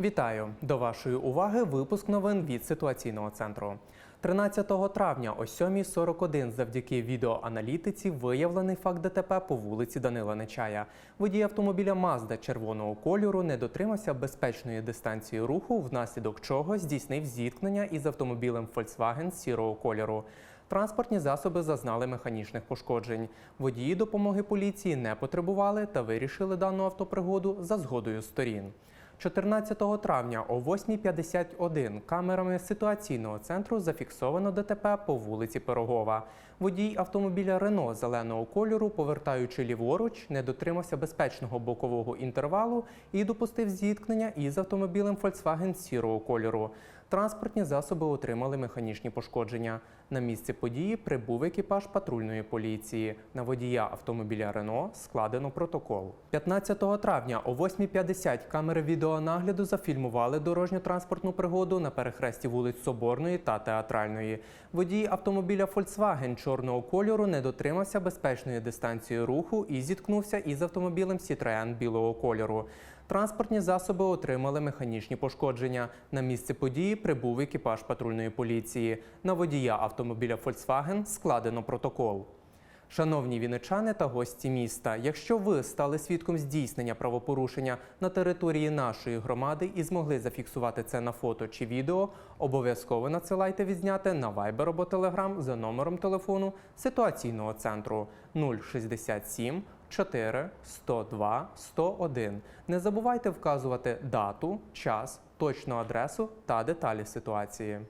Вітаю до вашої уваги. Випуск новин від ситуаційного центру. 13 травня о 7.41 завдяки відеоаналітиці виявлений факт ДТП по вулиці Данила Нечая. Водій автомобіля Мазда червоного кольору не дотримався безпечної дистанції руху, внаслідок чого здійснив зіткнення із автомобілем Volkswagen сірого кольору. Транспортні засоби зазнали механічних пошкоджень. Водії допомоги поліції не потребували та вирішили дану автопригоду за згодою сторін. 14 травня о 8.51 камерами ситуаційного центру зафіксовано ДТП по вулиці Пирогова. Водій автомобіля Рено зеленого кольору, повертаючи ліворуч, не дотримався безпечного бокового інтервалу і допустив зіткнення із автомобілем Volkswagen сірого кольору. Транспортні засоби отримали механічні пошкодження. На місце події прибув екіпаж патрульної поліції. На водія автомобіля Рено складено протокол. 15 травня о 8.50 камери відеонагляду зафільмували дорожньо-транспортну пригоду на перехресті вулиць Соборної та Театральної. Водій автомобіля Volkswagen чорного кольору не дотримався безпечної дистанції руху і зіткнувся із автомобілем Citroën білого кольору. Транспортні засоби отримали механічні пошкодження. На місце події прибув екіпаж патрульної поліції. На водія автомобіля Volkswagen складено протокол. Шановні віничани та гості міста, якщо ви стали свідком здійснення правопорушення на території нашої громади і змогли зафіксувати це на фото чи відео, обов'язково надсилайте відзняте на Viber або Telegram за номером телефону ситуаційного центру 067 4 102 101. Не забувайте вказувати дату, час, точну адресу та деталі ситуації.